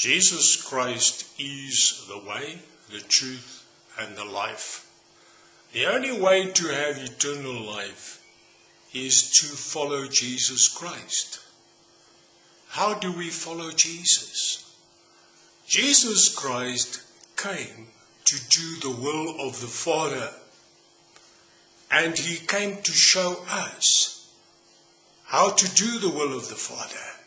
Jesus Christ is the way, the truth, and the life. The only way to have eternal life is to follow Jesus Christ. How do we follow Jesus? Jesus Christ came to do the will of the Father, and he came to show us how to do the will of the Father.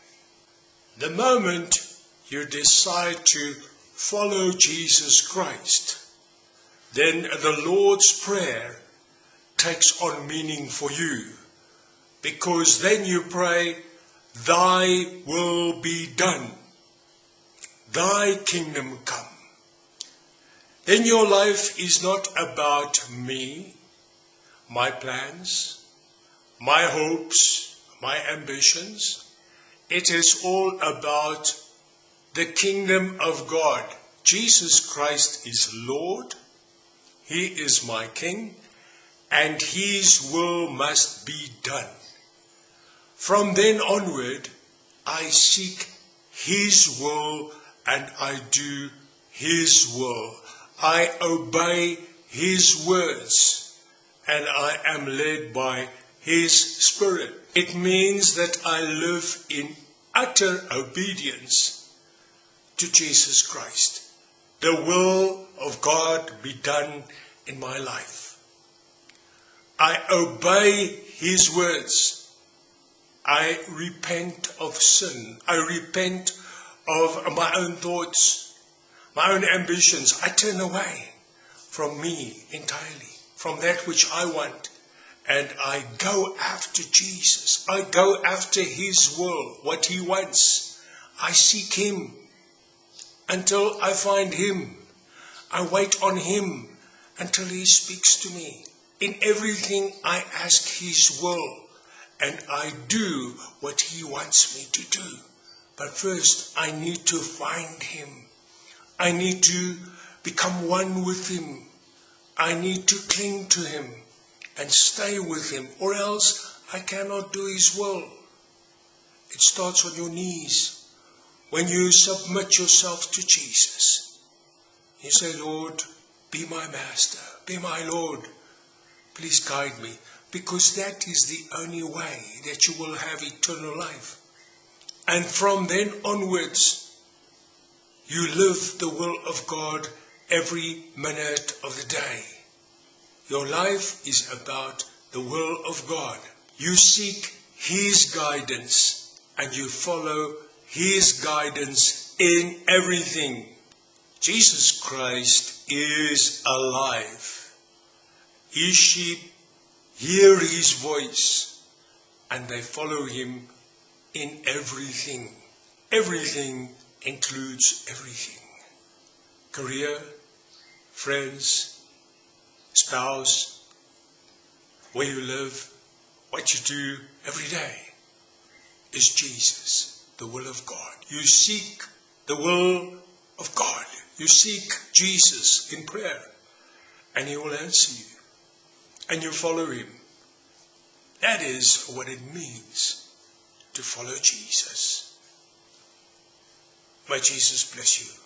The moment you decide to follow Jesus Christ, then the Lord's Prayer takes on meaning for you. Because then you pray, Thy will be done, Thy kingdom come. Then your life is not about me, my plans, my hopes, my ambitions. It is all about the kingdom of God. Jesus Christ is Lord. He is my King, and His will must be done. From then onward, I seek His will and I do His will. I obey His words and I am led by His Spirit. It means that I live in utter obedience to Jesus Christ. The will of God be done in my life. I obey His words. I repent of sin. I repent of my own thoughts, my own ambitions. I turn away from me entirely, from that which I want, and I go after Jesus. I go after His will, what He wants. I seek Him until I find Him. I wait on Him until He speaks to me. In everything, I ask His will and I do what He wants me to do. But first, I need to find Him. I need to become one with Him. I need to cling to Him and stay with Him, or else I cannot do His will. It starts on your knees when you submit yourself to Jesus. You say, Lord, be my master, be my Lord. Please guide me, because that is the only way that you will have eternal life. And from then onwards, you live the will of God every minute of the day. Your life is about the will of God. You seek His guidance and you follow His guidance in everything. Jesus Christ is alive. His sheep hear His voice and they follow Him in everything. Everything includes everything. Career, friends, spouse, where you live, what you do every day is Jesus, the will of God. You seek the will of God. You seek Jesus in prayer, and He will answer you, and you follow Him. That is what it means to follow Jesus. May Jesus bless you.